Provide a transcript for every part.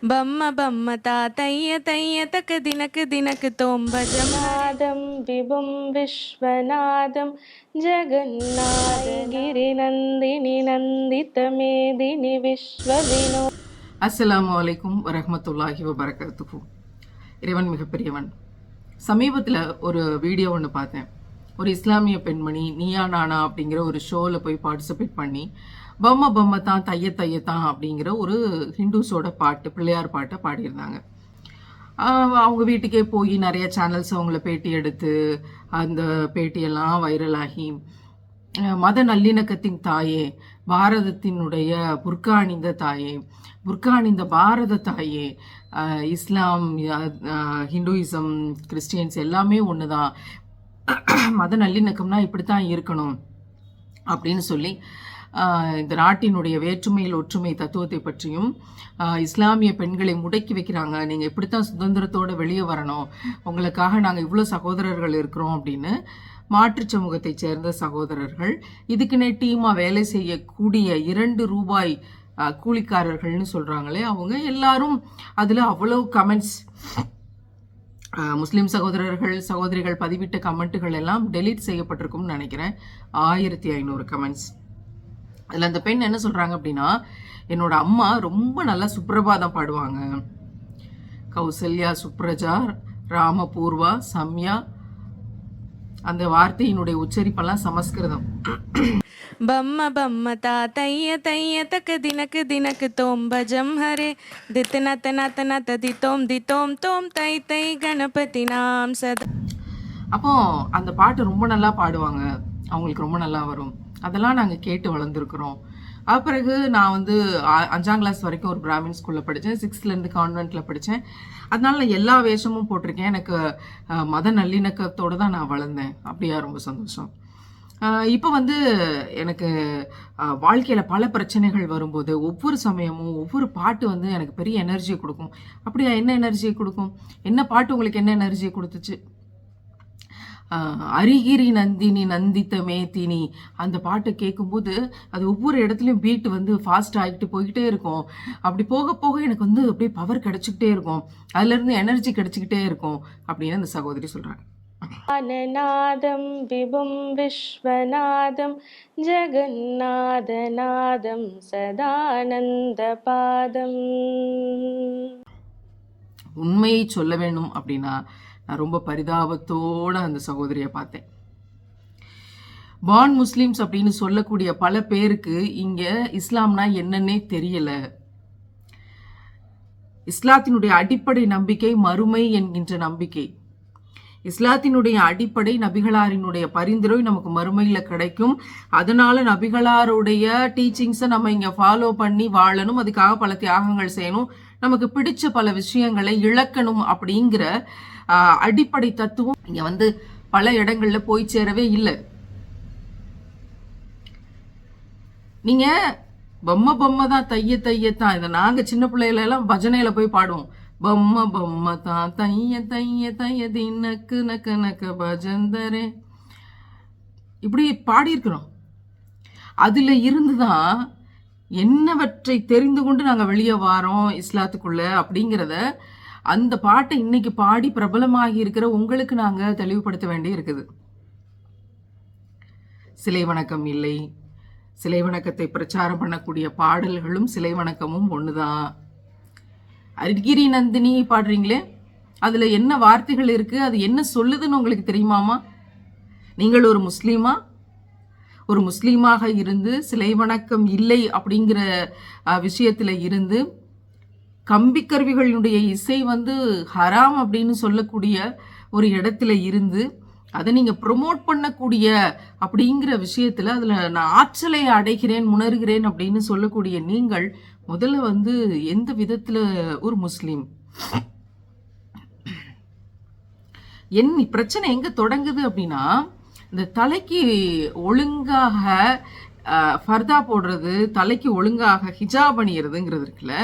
బమ్మ బమ్మ తాతయ్య తయ్య తక దినక దినక తోంబజమాదం విభుం విశ్వనాథం జగన్నాథ గిరినందిని నందిత మేదిని విశ్వవినో அஸ்ஸலாமு அலைக்கும் வரஹ்மத்துல்லாஹி வபரகாத்துஹு இறைவன் மிகப்பெரியவன் சமீபத்தில் ஒரு வீடியோ ஒன்று பார்த்தேன் ஒரு இஸ்லாமிய பெண்மணி நீயா நானா அப்படிங்கிற ஒரு ஷோவில் போய் பார்ட்டிசிபேட் பண்ணி பொம்மை பொம்மை தான் தைய தையத்தான் அப்படிங்கிற ஒரு ஹிந்துஸோட பாட்டு பிள்ளையார் பாட்டை பாடியிருந்தாங்க. அவங்க வீட்டுக்கே போய் நிறைய சேனல்ஸ் அவங்கள பேட்டி எடுத்து அந்த பேட்டியெல்லாம் வைரலாகி மத நல்லிணக்கத்தின் தாயே பாரதத்தினுடைய புர்கா அணிந்த தாயே புர்கா அணிந்த பாரத தாயே இஸ்லாம் ஹிந்துயிசம் கிறிஸ்டியன்ஸ் எல்லாமே ஒன்று தான். மத நல்லிணக்கம்னா இப்படி தான் இருக்கணும் அப்படின்னு சொல்லி இந்த நாட்டினுடைய வேற்றுமையில் ஒற்றுமை தத்துவத்தை பற்றியும் இஸ்லாமிய பெண்களை முடக்கி வைக்கிறாங்க. நீங்கள் இப்படித்தான் சுதந்திரத்தோடு வெளியே வரணும். உங்களுக்காக நாங்கள் இவ்வளோ சகோதரர்கள் இருக்கிறோம் அப்படின்னு மாற்றுச் சமூகத்தைச் சேர்ந்த சகோதரர்கள் இதுக்குன்னே டீமாக வேலை செய்யக்கூடிய இரண்டு ரூபாய் கூலிக்காரர்கள்னு சொல்கிறாங்களே அவங்க எல்லாரும் அதில் அவ்வளோ கமெண்ட்ஸ் முஸ்லீம் சகோதரர்கள் சகோதரிகள் பதிவிட்ட கமெண்ட்டுகள் எல்லாம் டெலீட் செய்யப்பட்டிருக்கும்னு நினைக்கிறேன். ஆயிரத்தி ஐநூறு கமெண்ட்ஸ் அதில் அந்த பெண் என்ன சொல்கிறாங்க அப்படின்னா என்னோட அம்மா ரொம்ப நல்லா சுப்ரபாதம் பாடுவாங்க. கௌசல்யா சுப்ரஜா ராமபூர்வா சம்யா அந்த வார்த்தையினுடைய உச்சரிப்பெல்லாம் சமஸ்கிருதம். பம்ம பம்ம தா தைய தைய தக்க தினக்கு தினக்கு தோம் பஜம் ஹரே. தித்து நத்த நத்த நத்த தித்தோம் தித்தோம் தோம் தை தை கணபதி நாம் சதா. அப்போ அந்த பாட்டு ரொம்ப நல்லா பாடுவாங்க. அவங்களுக்கு ரொம்ப நல்லா வரும். அதெல்லாம் நாங்கள் கேட்டு வளர்ந்துருக்குறோம். அப்பிறகு பிறகு நான் வந்து அஞ்சாம் கிளாஸ் வரைக்கும் ஒரு பிராமின் ஸ்கூலில் படித்தேன் சிக்ஸ்த்லேருந்து கான்வென்ட்டில் படித்தேன் அதனால நான் எல்லா வேஷமும் போட்டிருக்கேன். எனக்கு மத நல்லிணக்கத்தோடு தான் நான் வளர்ந்தேன். அப்படியா ரொம்ப சந்தோஷம். இப்போ வந்து எனக்கு வாழ்க்கையில் பல பிரச்சனைகள் வரும்போது ஒவ்வொரு சமயமும் ஒவ்வொரு பாட்டு வந்து எனக்கு பெரிய எனர்ஜியை கொடுக்கும். அப்படியா என்ன எனர்ஜியை கொடுக்கும்? என்ன பாட்டு உங்களுக்கு என்ன எனர்ஜியை கொடுத்துச்சு? அரிகிரி நந்தினி நந்தித்த மேத்தினி அந்த பாட்டை கேட்கும்போது அது ஒவ்வொரு இடத்துலையும் பீட் வந்து ஃபாஸ்ட் ஆகிட்டு போய்கிட்டே இருக்கும். அப்படி போக போக எனக்கு வந்து அப்படியே பவர் கிடைச்சிக்கிட்டே இருக்கும். அதுலேருந்து எனர்ஜி கிடைச்சிக்கிட்டே இருக்கும் அப்படின்னு அந்த சகோதரி சொல்கிறாங்க நாதம் விபும் விஸ்வநாதம் ஜெகநாதநாதம் சதானந்த பாதம். உண்மையை சொல்ல வேண்டும் அப்படின்னா நான் ரொம்ப பரிதாபத்தோட அந்த சகோதரியை பார்த்தேன். பான் முஸ்லீம்ஸ் அப்படின்னு சொல்லக்கூடிய பல பேருக்கு இங்கே இஸ்லாம்னா என்னன்னே தெரியலை. இஸ்லாத்தினுடைய அடிப்படை நம்பிக்கை மறுமை என்கின்ற நம்பிக்கை. இஸ்லாத்தினுடைய அடிப்படை நபிகளாரினுடைய பரிந்துரை நமக்கு மறுமையில் கிடைக்கும். அதனால நபிகளாருடைய டீச்சிங்ஸை நம்ம இங்கே ஃபாலோ பண்ணி வாழணும். அதுக்காக பல தியாகங்கள் செய்யணும். நமக்கு பிடிச்ச பல விஷயங்களை இழக்கணும் அப்படிங்கிற அடிப்படை தத்துவம் இங்க வந்து பல இடங்கள்ல போய் சேரவே இல்லை. நீங்க பொம்மை பொம்மை தான் தைய தையத்தான் இதை நாங்க சின்ன பிள்ளையில எல்லாம் பஜனையில போய் பாடுவோம். பொம்மை பொம்மை தான் தைய தைய தைய தினக்கு நக்க நக்க பஜந்தரே. இப்படி பாடியிருக்கிறோம். அதுல இருந்து தான் என்னவற்றை தெரிந்து கொண்டு நாங்க வெளியே வாரோம் இஸ்லாத்துக்குள்ள அப்படிங்கிறத அந்த பாட்டை இன்னைக்கு பாடி பிரபலமாகி இருக்கிற உங்களுக்கு நாங்கள் தெளிவுபடுத்த வேண்டி இருக்குது. சிலை வணக்கம் இல்லை. சிலை வணக்கத்தை பிரச்சாரம் பண்ணக்கூடிய பாடல்களும் சிலை வணக்கமும் ஒண்ணுதான். அருகிரி நந்தினி பாடுறீங்களே? அதில் என்ன வார்த்தைகள் இருக்குது அது என்ன சொல்லுதுன்னு உங்களுக்கு தெரியுமாமா? நீங்கள் ஒரு முஸ்லீமா? ஒரு முஸ்லீமாக இருந்து சிலை வணக்கம் இல்லை அப்படிங்கிற விஷயத்தில் இருந்து கம்பி கருவிகளினுடைய இசை வந்து ஹராம் அப்படின்னு சொல்லக்கூடிய ஒரு இடத்துல இருந்து அதை நீங்கள் ப்ரொமோட் பண்ணக்கூடிய அப்படிங்கிற விஷயத்துல அதில் நான் ஆற்றலை அடைகிறேன் உணர்கிறேன் அப்படின்னு சொல்லக்கூடிய நீங்கள் முதல்ல வந்து எந்த விதத்தில் ஒரு முஸ்லீம்? என் பிரச்சனை எங்கே தொடங்குது அப்படின்னா இந்த தலைக்கு ஒழுங்காக ஃபர்தா போடுறது தலைக்கு ஒழுங்காக ஹிஜாப் அணியறதுங்கிறது இருக்குல்ல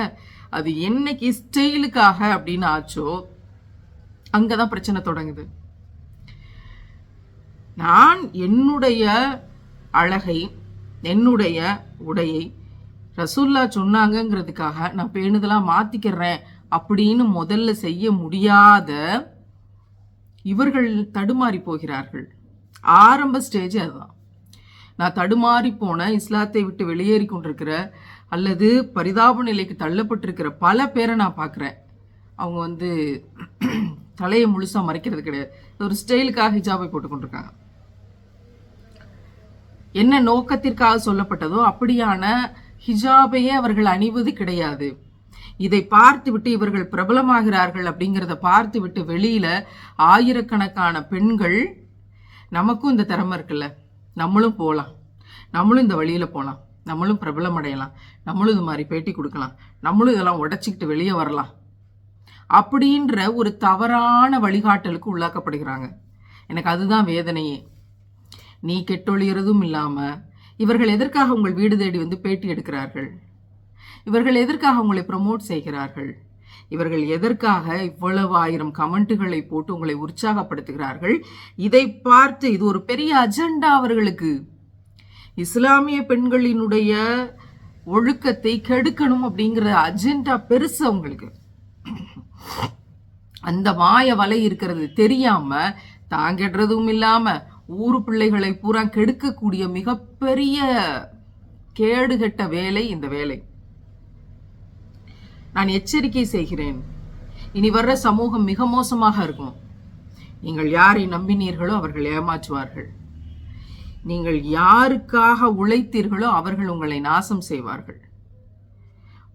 அது என்னைக்கு ஸ்டைலுக்காக அப்படின்னு ஆச்சோ அங்கதான் பிரச்சனை தொடங்குது. நான் என்னுடைய அழகை என்னுடைய உடையை ரசூல்லா சொன்னாங்கங்கிறதுக்காக நான் பேணுதலாக மாற்றிக்கிறேன் அப்படின்னு முதல்ல செய்ய முடியாத இவர்கள் தடுமாறி போகிறார்கள். ஆரம்ப ஸ்டேஜ் அதுதான். நான் தடுமாறி போன இஸ்லாத்தை விட்டு வெளியேறி கொண்டிருக்கிற அல்லது பரிதாப நிலைக்கு தள்ளப்பட்டிருக்கிற பல பேரை நான் பார்க்குறேன். அவங்க வந்து தலையை முழுசாக மறைக்கிறது கிடையாது. ஒரு ஸ்டைலுக்காக ஹிஜாபை போட்டுக்கொண்டிருக்காங்க என்ன நோக்கத்திற்காக சொல்லப்பட்டதோ அப்படியான ஹிஜாபையே அவர்கள் அணிவது கிடையாது. இதை பார்த்துவிட்டு இவர்கள் பிரபலமாகிறார்கள் அப்படிங்கிறத பார்த்துவிட்டு வெளியில ஆயிரக்கணக்கான பெண்கள் நமக்கும் இந்த திறமை இருக்குல்ல. நம்மளும் போகலாம் நம்மளும் இந்த வழியில போகலாம் நம்மளும் பிரபலம் அடையலாம் நம்மளும் இது மாதிரி பேட்டி கொடுக்கலாம். நம்மளும் இதெல்லாம் உடைச்சிக்கிட்டு வெளியே வரலாம். அப்படின்ற ஒரு தவறான வழிகாட்டலுக்கு உள்ளாக்கப்படுகிறாங்க. எனக்கு அதுதான் வேதனையே. நீ கெட்டொழியறதும் இல்லாமல் இவர்கள் எதற்காக உங்கள் வீடு தேடி வந்து பேட்டி எடுக்கிறார்கள்? இவர்கள் எதற்காக உங்களை ப்ரமோட் செய்கிறார்கள்? இவர்கள் எதற்காக இவ்வளவு ஆயிரம் கமெண்ட்டுகளை போட்டு உங்களை உற்சாகப்படுத்துகிறார்கள்? இதை பார்த்து இது ஒரு பெரிய அஜெண்டா அவர்களுக்கு. இஸ்லாமிய பெண்களினுடைய ஒழுக்கத்தை கெடுக்கணும் அப்படிங்கிற அஜெண்டா பெருசு அவங்களுக்கு. அந்த மாய வலை இருக்கிறது தெரியாம தான் கெடுறதும் இல்லாம ஊரு பிள்ளைகளை பூரா கெடுக்கக்கூடிய மிகப்பெரிய கேடுகெட்ட வேலை இந்த வேலை. நான் எச்சரிக்கை செய்கிறேன். இனி வர்ற சமூகம் மிக மோசமாக இருக்கும். நீங்கள் யாரை நம்பினீர்களோ அவர்கள் ஏமாற்றுவார்கள். நீங்கள் யாருக்காக உழைத்தீர்களோ அவர்கள் உங்களை நாசம் செய்வார்கள்.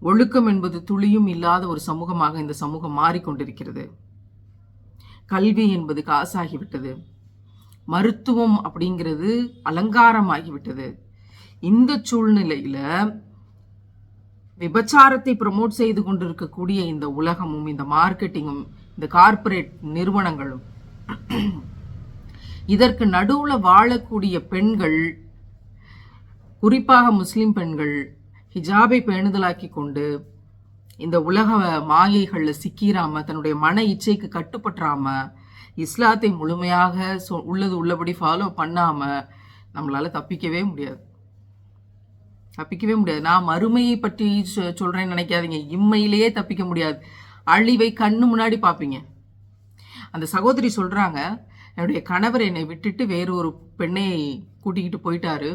ஒழுக்கம் என்பது துளியும் இல்லாத ஒரு சமூகமாக இந்த சமூகம் மாறிக்கொண்டிருக்கிறது. கல்வி என்பது காசாகிவிட்டது. மருத்துவம் அப்படிங்கிறது அலங்காரமாகிவிட்டது. இந்த சூழ்நிலையில் விபச்சாரத்தை ப்ரமோட் செய்து கொண்டிருக்கக்கூடிய இந்த உலகமும் இந்த மார்க்கெட்டிங்கும் இந்த கார்ப்பரேட் நிறுவனங்களும் இதற்கு நடுவில் வாழக்கூடிய பெண்கள் குறிப்பாக முஸ்லீம் பெண்கள் ஹிஜாபை பேணுதலாக்கி கொண்டு இந்த உலக மாயைகளில் சிக்கிராம தன்னுடைய மன இச்சைக்கு கட்டுப்பட்டுறாம இஸ்லாத்தை முழுமையாக சொ- உள்ளது உள்ளபடி ஃபாலோ பண்ணாம நம்மளால் தப்பிக்கவே முடியாது. தப்பிக்கவே முடியாது. நான் மறுமையை பற்றி சொ- சொல்கிறேன்னு நினைக்காதீங்க. இம்மையிலேயே தப்பிக்க முடியாது. அழிவை கண்ணு முன்னாடி பார்ப்பீங்க. அந்த சகோதரி சொல்கிறாங்க என்னுடைய கணவர் என்னை விட்டுட்டு வேறு ஒரு பெண்ணை கூட்டிக்கிட்டு போயிட்டாரு.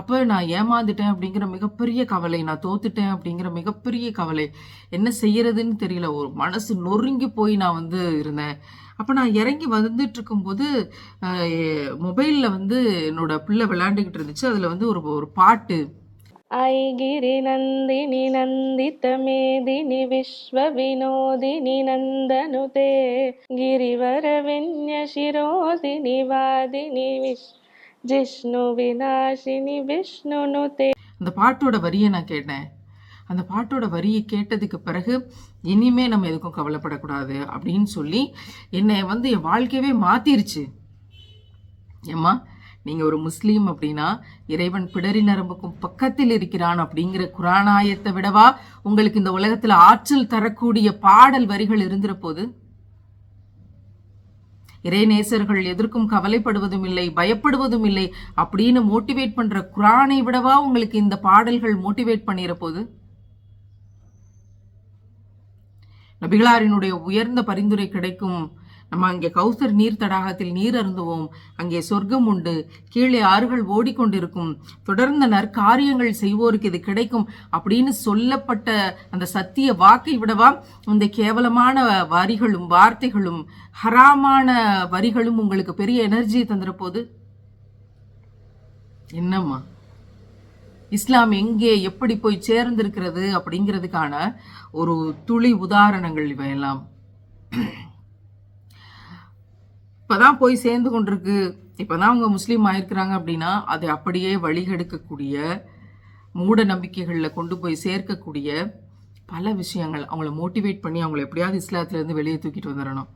அப்போ நான் ஏமாந்துட்டேன் அப்படிங்கிற மிகப்பெரிய கவலை நான் தோத்துட்டேன் அப்படிங்கிற மிகப்பெரிய கவலை. என்ன செய்யறதுன்னு தெரியல. ஒரு மனசு நொறுங்கி போய் நான் வந்து இருந்தேன். அப்போ நான் இறங்கி வந்துட்டு இருக்கும்போது மொபைலில் வந்து என்னோட பிள்ளை விளையாண்டுக்கிட்டு இருந்துச்சு. அதில் வந்து ஒரு ஒரு பாட்டு ऐगिरिनन्दिनि नन्दितमेदिनि विश्वविनोदिनि नन्दनुते गिरिवरविन्यशिरोदिनि वादिनि विश् जिष्णुविनाशिनि विष्णुनुते அந்த பாட்டோட வரியை நான் கேட்டேன் அந்த பாட்டோட வரியை கேட்டதுக்கு பிறகு இனிமே நம்ம எதுக்கும் கவலைப்படக்கூடாது அப்படின்னு சொல்லி என்னை வந்து என் வாழ்க்கையவே மாத்திருச்சு ஏம்மா நீங்கள் ஒரு முஸ்லீம் அப்படின்னா இறைவன் பிடரி நரம்புக்கும் பக்கத்தில் இருக்கிறான் அப்படிங்கிற குரானாயத்தை விடவா உங்களுக்கு இந்த உலகத்தில் ஆற்றல் தரக்கூடிய பாடல் வரிகள் இருந்துற போது? இறைநேசர்கள் எதற்கும் கவலைப்படுவதும் இல்லை பயப்படுவதும் இல்லை அப்படின்னு மோட்டிவேட் பண்ற குரானை விடவா உங்களுக்கு இந்த பாடல்கள் மோட்டிவேட் பண்ணிற போது? நபிகளாரினுடைய உயர்ந்த பரிந்துரை கிடைக்கும். நம்ம அங்கே கௌசர் நீர் தடாகத்தில் நீர் அருந்துவோம். அங்கே சொர்க்கம் உண்டு. கீழே ஆறுகள் ஓடிக்கொண்டிருக்கும். தொடர்ந்த நற்காரியங்கள் செய்வோருக்கு இது கிடைக்கும் அப்படின்னு சொல்லப்பட்ட அந்த சத்திய வாக்கை விடவா? இந்த கேவலமான வரிகளும் வார்த்தைகளும் ஹராமான வரிகளும் உங்களுக்கு பெரிய எனர்ஜியை தந்துற போது என்னம்மா? இஸ்லாம் எங்கே எப்படி போய் சேர்ந்திருக்கிறது அப்படிங்கிறதுக்கான ஒரு துளி உதாரணங்கள் இவையெல்லாம். இப்பதான் போய் சேர்ந்து கொண்டிருக்கு. இப்பதான் அவங்க முஸ்லீம் ஆயிருக்கிறாங்க அப்படின்னா அதை அப்படியே வழிகெடுக்கக்கூடிய மூட நம்பிக்கைகள்ல கொண்டு போய் சேர்க்கக்கூடிய பல விஷயங்கள் அவங்கள மோட்டிவேட் பண்ணி அவங்கள எப்படியாவது இஸ்லாத்துலேருந்து வெளியே தூக்கிட்டு வந்துடணும்.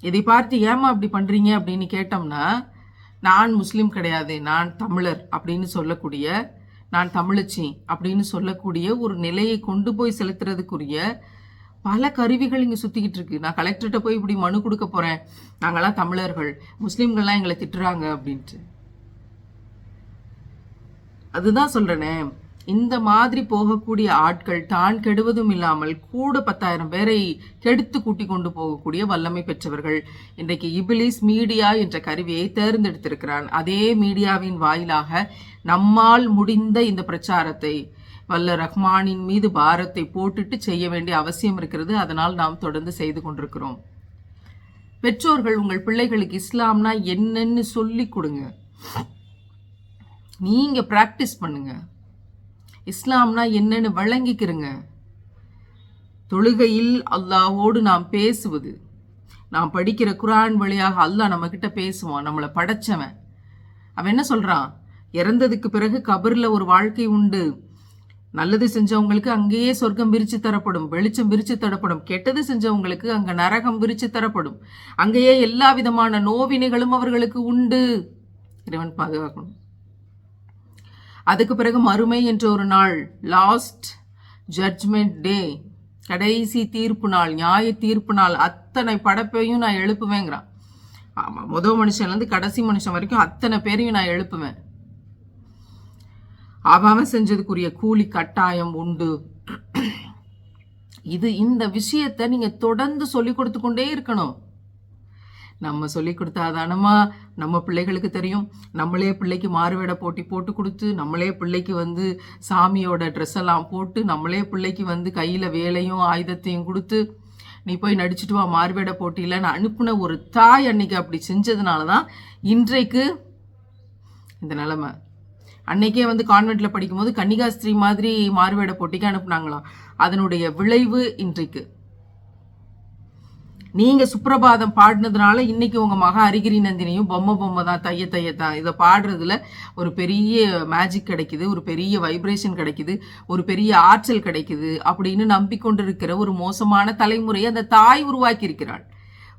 இதை பார்த்து ஏமா அப்படி பண்றீங்க அப்படின்னு கேட்டோம்னா நான் முஸ்லீம் கிடையாது நான் தமிழர் அப்படின்னு சொல்லக்கூடிய நான் தமிழச்சி அப்படின்னு சொல்லக்கூடிய ஒரு நிலையை கொண்டு போய் செலுத்துறதுக்குரிய பல கருவிகள் இங்கே சுற்றிக்கிட்டு இருக்கு. நான் கலெக்டர்கிட்ட போய் இப்படி மனு கொடுக்க போகிறேன் நாங்களாம் தமிழர்கள். முஸ்லீம்கள்லாம் எங்களை திட்டுறாங்க அப்படின்ட்டு. அதுதான் சொல்றேனே. இந்த மாதிரி போகக்கூடிய ஆட்கள் தான் கெடுவதும் இல்லாமல் கூட பத்தாயிரம் பேரை கெடுத்து கூட்டி கொண்டு போகக்கூடிய வல்லமை பெற்றவர்கள். இன்றைக்கு இபிலிஸ் மீடியா என்ற கருவியை தேர்ந்தெடுத்திருக்கிறான். அதே மீடியாவின் வாயிலாக நம்மால் முடிந்த இந்த பிரச்சாரத்தை வல்ல ரஹ்மானின் மீது பாரத்தை போட்டுட்டு செய்ய வேண்டிய அவசியம் இருக்கிறது. அதனால் நாம் தொடர்ந்து செய்து கொண்டிருக்கிறோம். பெற்றோர்கள் உங்கள் பிள்ளைகளுக்கு இஸ்லாம்னா என்னன்னு சொல்லி கொடுங்க. நீங்க பிராக்டிஸ் பண்ணுங்க. இஸ்லாம்னா என்னன்னு வழங்கிக்கிறங்க. தொழுகையில் அல்லாஹோடு நாம் பேசுவது. நாம் படிக்கிற குரான் வழியாக அல்லாஹ் நம்ம கிட்ட பேசுவான். நம்மளை படைச்சவன். அவன் என்ன சொல்றான்? இறந்ததுக்கு பிறகு கபரில் ஒரு வாழ்க்கை உண்டு. நல்லது செஞ்சவங்களுக்கு அங்கேயே சொர்க்கம் விரிச்சு தரப்படும் வெளிச்சம் விரிச்சு தரப்படும் கெட்டது செஞ்சவங்களுக்கு அங்க நரகம் விரிச்சு தரப்படும். அங்கேயே எல்லா விதமான நோவினைகளும் அவர்களுக்கு உண்டு. இறைவன் பாதுகாக்கணும். அதுக்கு பிறகு மறுமை என்ற ஒரு நாள் லாஸ்ட் ஜட்ஜ்மெண்ட் டே கடைசி தீர்ப்பு நாள் நியாய தீர்ப்பு நாள் அத்தனை படைப்பையும் நான் எழுப்புவேங்கிறான். ஆமாம் முதல் மனுஷன்லேருந்து கடைசி மனுஷன் வரைக்கும் அத்தனை பேரையும் நான் எழுப்புவேன். அவன் செஞ்சதுக்குரிய கூலி கட்டாயம் உண்டு. இது இந்த விஷயத்தை நீங்க தொடர்ந்து சொல்லி கொடுத்து கொண்டே இருக்கணும். நம்ம சொல்லி கொடுத்தாதானமா நம்ம பிள்ளைகளுக்கு தெரியும். நம்மளே பிள்ளைக்கு மாறுவேட போட்டி போட்டு கொடுத்து நம்மளே பிள்ளைக்கு வந்து சாமியோட ட்ரெஸ் எல்லாம் போட்டு நம்மளே பிள்ளைக்கு வந்து கையில் வேலையும் ஆயுதத்தையும் கொடுத்து நீ போய் நடிச்சுட்டு வா மாறுவேட போட்டியில். நான் அனுப்பின ஒரு தாய் அன்னைக்கு அப்படி செஞ்சதுனால தான் இன்றைக்கு இந்த நிலமை. அன்னைக்கே வந்து கான்வென்ட்ல படிக்கும்போது கன்னிகாஸ்திரி மாதிரி மாறுவேட போட்டிக்கு அனுப்புனாங்களாம். அதனுடைய விளைவு இன்றைக்கு. நீங்க சுப்ரபாதம் பாடினதுனால இன்னைக்கு உங்க மகா அரிகிரி நந்தினியும் பொம்மை பொம்மை தான் தைய தைய தான் இதை பாடுறதுல ஒரு பெரிய மேஜிக் கிடைக்குது ஒரு பெரிய வைப்ரேஷன் கிடைக்குது ஒரு பெரிய ஆற்றல் கிடைக்குது அப்படின்னு நம்பிக்கொண்டிருக்கிற ஒரு மோசமான தலைமுறையை அந்த தாய் உருவாக்கி இருக்கிறாள்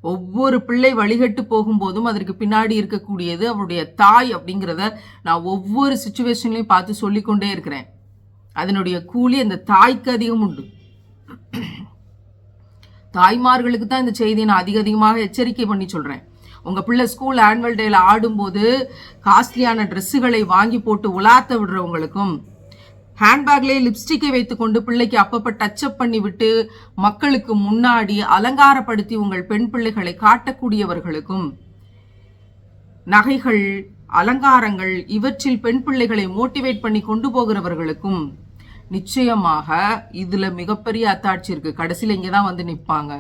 ஒவ்வொரு பிள்ளை வழிகட்டு போகும்போதும் அதற்கு பின்னாடி இருக்கக்கூடியது அவருடைய தாய் அப்படிங்கிறத நான் ஒவ்வொரு சுச்சுவேஷன்லையும் பார்த்து சொல்லிக்கொண்டே இருக்கிறேன். அதனுடைய கூலி அந்த தாய்க்கு அதிகம் உண்டு. தாய்மார்களுக்கு தான் இந்த செய்தியை நான் அதிக அதிகமாக எச்சரிக்கை பண்ணி சொல்கிறேன் உங்கள் பிள்ளை ஸ்கூல் ஆனுவல் டேயில் ஆடும்போது காஸ்ட்லியான ட்ரெஸ்ஸுகளை வாங்கி போட்டு உலாத்த விடுறவங்களுக்கும் ஹேண்ட்பேக்லேயே லிப்ஸ்டிக்கை வைத்துக்கொண்டு பிள்ளைக்கு அப்பப்போ டச்சப் பண்ணி விட்டு மக்களுக்கு முன்னாடி அலங்காரப்படுத்தி உங்கள் பெண் பிள்ளைகளை காட்டக்கூடியவர்களுக்கும் நகைகள் அலங்காரங்கள் இவற்றில் பெண் பிள்ளைகளை மோட்டிவேட் பண்ணி கொண்டு போகிறவர்களுக்கும் நிச்சயமாக இதில் மிகப்பெரிய அத்தாட்சி இருக்கு. கடைசியில் இங்கே தான் வந்து நிற்பாங்க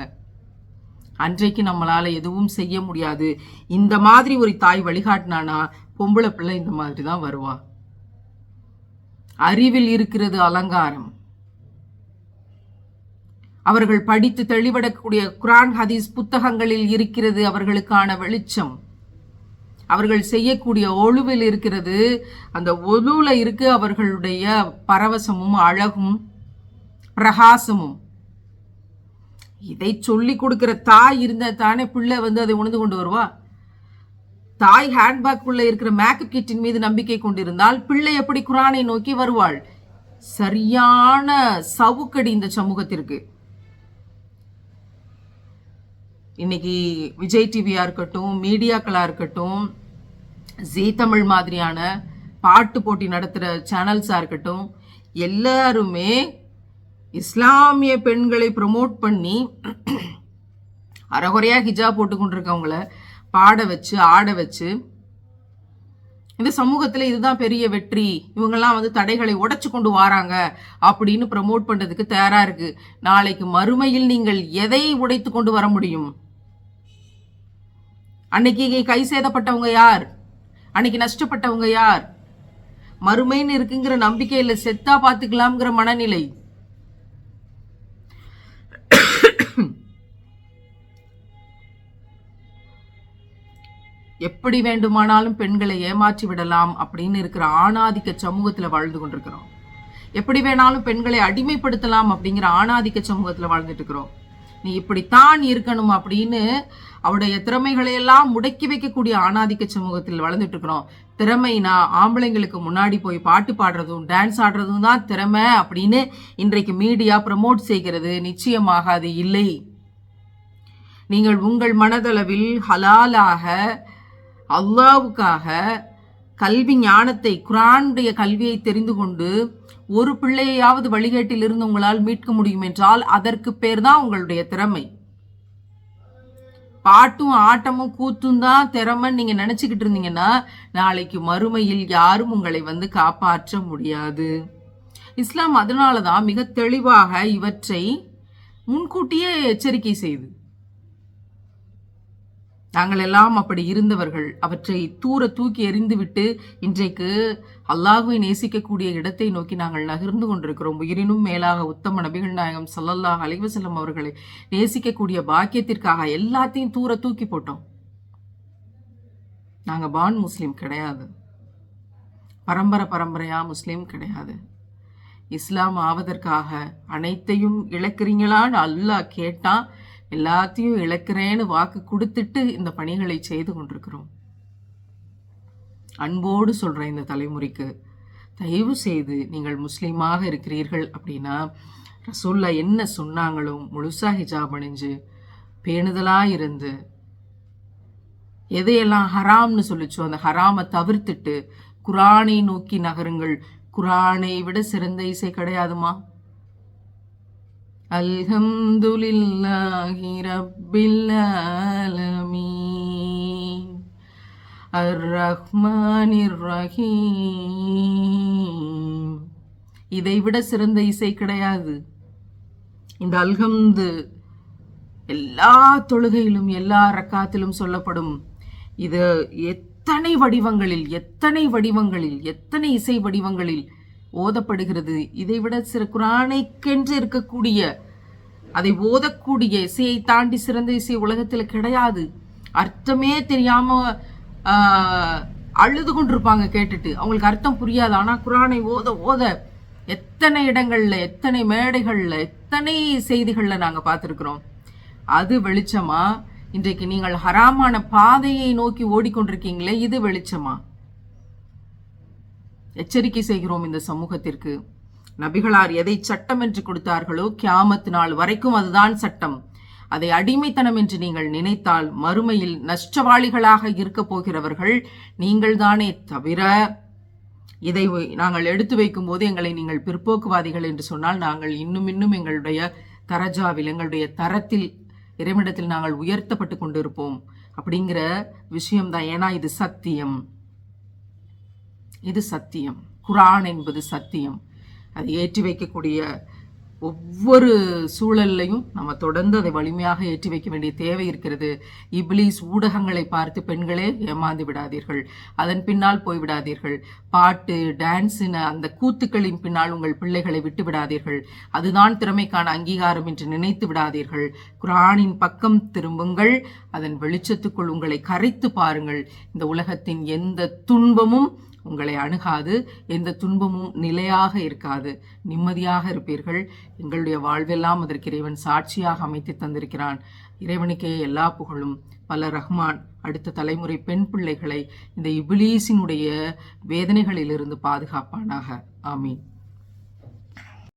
அன்றைக்கு நம்மளால் எதுவும் செய்ய முடியாது. இந்த மாதிரி ஒரு தாய் வழிகாட்டினானா பொம்பளை பிள்ளை இந்த மாதிரி தான் வருவாள் அறிவில் இருக்கிறது அலங்காரம். அவர்கள் படித்து தெளிவடக்கூடிய குரான் ஹதீஸ் புத்தகங்களில் இருக்கிறது அவர்களுக்கான வெளிச்சம். அவர்கள் செய்யக்கூடிய ஒழுவில் இருக்கிறது அந்த ஒழுவில் இருக்கு அவர்களுடைய பரவசமும் அழகும் பிரகாசமும். இதை சொல்லி கொடுக்கிற தாய் இருந்தால் தானே பிள்ளை வந்து அதை உணர்ந்து கொண்டு வருவா? தாய் ஹேண்ட்பேக்குள்ள இருக்கிற மேக்கப் கிட்டின் மீது நம்பிக்கை கொண்டிருந்தால் பிள்ளை எப்படி குரானை நோக்கி வருவாள்? சரியான சவுக்கடி இந்த சமூகத்திற்கு. இன்னைக்கு விஜய் டிவியா இருக்கட்டும் மீடியாக்களா இருக்கட்டும் ஜீ தமிழ் மாதிரியான பாட்டு போட்டி நடத்துகிற சேனல்ஸாக இருக்கட்டும் எல்லாருமே இஸ்லாமிய பெண்களை ப்ரமோட் பண்ணி அறகுறையாக ஹிஜா போட்டு கொண்டிருக்கவங்கள பாட வச்சு ஆட வச்சு இந்த சமூகத்தில் இதுதான் பெரிய வெற்றி. இவங்கெல்லாம் வந்து தடைகளை உடைச்சு கொண்டு வராங்க அப்படின்னு ப்ரமோட் பண்ணுறதுக்கு தயாராக இருக்கு. நாளைக்கு மறுமையில் நீங்கள் எதை உடைத்து கொண்டு வர முடியும்? அன்னைக்கு கை சேதப்பட்டவங்க யார்? அன்னைக்கு நஷ்டப்பட்டவங்க யார்? மறுமைன்னு இருக்குங்கிற நம்பிக்கையில் செத்தா பார்த்துக்கலாம்ங்கிற மனநிலை. எப்படி வேண்டுமானாலும் பெண்களை ஏமாற்றி விடலாம் அப்படின்னு இருக்கிற ஆணாதிக்க சமூகத்தில் வாழ்ந்து கொண்டிருக்கிறோம். எப்படி வேணாலும் பெண்களை அடிமைப்படுத்தலாம் அப்படிங்கிற ஆணாதிக்க சமூகத்தில் வாழ்ந்துட்டு இருக்கிறோம். நீ இப்படித்தான் இருக்கணும் அப்படின்னு அவருடைய திறமைகளை எல்லாம் முடக்கி வைக்கக்கூடிய ஆணாதிக்க சமூகத்தில் வளர்ந்துட்டு இருக்கிறோம். திறமைனா ஆம்பளைங்களுக்கு முன்னாடி போய் பாட்டு பாடுறதும் டான்ஸ் ஆடுறதும் தான் திறமை அப்படின்னு இன்றைக்கு மீடியா ப்ரமோட் செய்கிறது நிச்சயமாக அது இல்லை. நீங்கள் உங்கள் மனதளவில் ஹலாலாக அல்லாவுக்காக கல்வி ஞானத்தை குரானுடைய கல்வியை தெரிந்து கொண்டு ஒரு பிள்ளையாவது வழிகேட்டில் இருந்து உங்களால் மீட்க முடியும் என்றால் அதற்கு பேர் தான் உங்களுடைய திறமை. பாட்டும் ஆட்டமும் கூத்தும் தான் திறமைன்னு நீங்க நினைச்சுக்கிட்டு இருந்தீங்கன்னா நாளைக்கு மறுமையில் யாரும் உங்களை வந்து காப்பாற்ற முடியாது. இஸ்லாம் அதனால தான் மிக தெளிவாக இவற்றை முன்கூட்டியே எச்சரிக்கை செய்து நாங்கள் எல்லாம் அப்படி இருந்தவர்கள். அவற்றை தூர தூக்கி எறிந்துவிட்டு இன்றைக்கு அல்லாஹுவை நேசிக்கக்கூடிய இடத்தை நோக்கி நாங்கள் நகர்ந்து கொண்டிருக்கிறோம். உயிரினும் மேலாக உத்தம நபிகள் நாயகம் ஸல்லல்லாஹு அலைஹி அவர்களை நேசிக்கக்கூடிய பாக்கியத்திற்காக எல்லாத்தையும் தூர தூக்கி போட்டோம். நாங்கள் பான் முஸ்லீம் கிடையாது. பரம்பரை பரம்பரையா முஸ்லீம் கிடையாது. இஸ்லாம் ஆவதற்காக அனைத்தையும் இழக்கிறீங்களான்னு அல்லாஹ் கேட்டான் எல்லாத்தையும் இழக்கிறேன்னு வாக்கு கொடுத்துட்டு இந்த பணிகளை செய்து கொண்டிருக்கிறோம். அன்போடு சொல்கிறேன் இந்த தலைமுறைக்கு தயவு செய்து நீங்கள் முஸ்லீமாக இருக்கிறீர்கள் அப்படின்னா ரசூல்லா என்ன சொன்னாங்களோ முழுசா ஹிஜாப் அணிஞ்சு பேணுதலாக இருந்து எதையெல்லாம் ஹராம்னு சொல்லிச்சோ அந்த ஹராமை தவிர்த்துட்டு குரானை நோக்கி நகருங்கள். குரானை விட சிறந்த இசை கிடையாதுமா? அல்ஹம்துலில்லாஹி ரப்பில் ஆலமீன் அர் ரஹ்மானிர் ரஹீம் இதை விட சிறந்த இசை கிடையாது. இந்த அல்ஹம்து எல்லா தொழுகையிலும் எல்லா ரக்காத்திலும் சொல்லப்படும். இது எத்தனை வடிவங்களில் எத்தனை வடிவங்களில் எத்தனை இசை வடிவங்களில் ஓதப்படுகிறது. இதை விட சிறு குரானைக்கென்று இருக்கக்கூடிய அதை ஓதக்கூடிய இசையை தாண்டி சிறந்த இசை உலகத்தில் கிடையாது. அர்த்தமே தெரியாம அழுது கொண்டிருப்பாங்க கேட்டுட்டு. அவங்களுக்கு அர்த்தம் புரியாது. ஆனால் குரானை ஓத ஓத எத்தனை இடங்கள்ல எத்தனை மேடைகள்ல எத்தனை செய்திகளில் நாங்கள் பார்த்துருக்குறோம். அது வெளிச்சமா? இன்றைக்கு நீங்கள் ஹராமான பாதையை நோக்கி ஓடிக்கொண்டிருக்கீங்களே இது வெளிச்சமா? எச்சரிக்கை செய்கிறோம் இந்த சமூகத்திற்கு. நபிகளார் எதை சட்டம் என்று கொடுத்தார்களோ கியாமத் நாள் வரைக்கும் அதுதான் சட்டம். அதை அடிமைத்தனம் என்று நீங்கள் நினைத்தால் மறுமையில் நஷ்டவாளிகளாக இருக்க போகிறவர்கள் நீங்கள்தானே தவிர இதை வை- நாங்கள் எடுத்து வைக்கும் போது எங்களை நீங்கள் பிற்போக்குவாதிகள் என்று சொன்னால் நாங்கள் இன்னும் இன்னும் எங்களுடைய தரஜாவில் எங்களுடைய தரத்தில் இறைவனிடத்தில் நாங்கள் உயர்த்தப்பட்டு கொண்டிருப்போம். அப்படிங்கிற விஷயம்தான். ஏன்னா இது சத்தியம். இது சத்தியம். குரான் என்பது சத்தியம். அது ஏற்றி வைக்கக்கூடிய ஒவ்வொரு சூழல்லையும் நம்ம தொடர்ந்து அதை வலிமையாக ஏற்றி வைக்க வேண்டிய தேவை இருக்கிறது. இப்ளீஸ் ஊடகங்களை பார்த்து பெண்களே ஏமாந்து விடாதீர்கள். அதன் பின்னால் போய் விடாதீர்கள். பாட்டு டான்ஸின அந்த கூத்துக்களின் பின்னால் உங்கள் பிள்ளைகளை விட்டு விடாதீர்கள். அதுதான் திறமைக்கான அங்கீகாரம் என்று நினைத்து விடாதீர்கள். குரானின் பக்கம் திரும்புங்கள். அதன் வெளிச்சத்துக்குள் உங்களை கரைத்து பாருங்கள். இந்த உலகத்தின் எந்த துன்பமும் உங்களை அணுகாது. எந்த துன்பமும் நிலையாக இருக்காது. நிம்மதியாக இருப்பீர்கள். எங்களுடைய வாழ்வெல்லாம் அதற்கு இறைவன் சாட்சியாக அமைத்து தந்திருக்கிறான். இறைவனுக்கே எல்லா புகழும். பல ரஹ்மான் அடுத்த தலைமுறை பெண் பிள்ளைகளை இந்த இபிலீசினுடைய வேதனைகளிலிருந்து பாதுகாப்பானாக. ஆமீன்.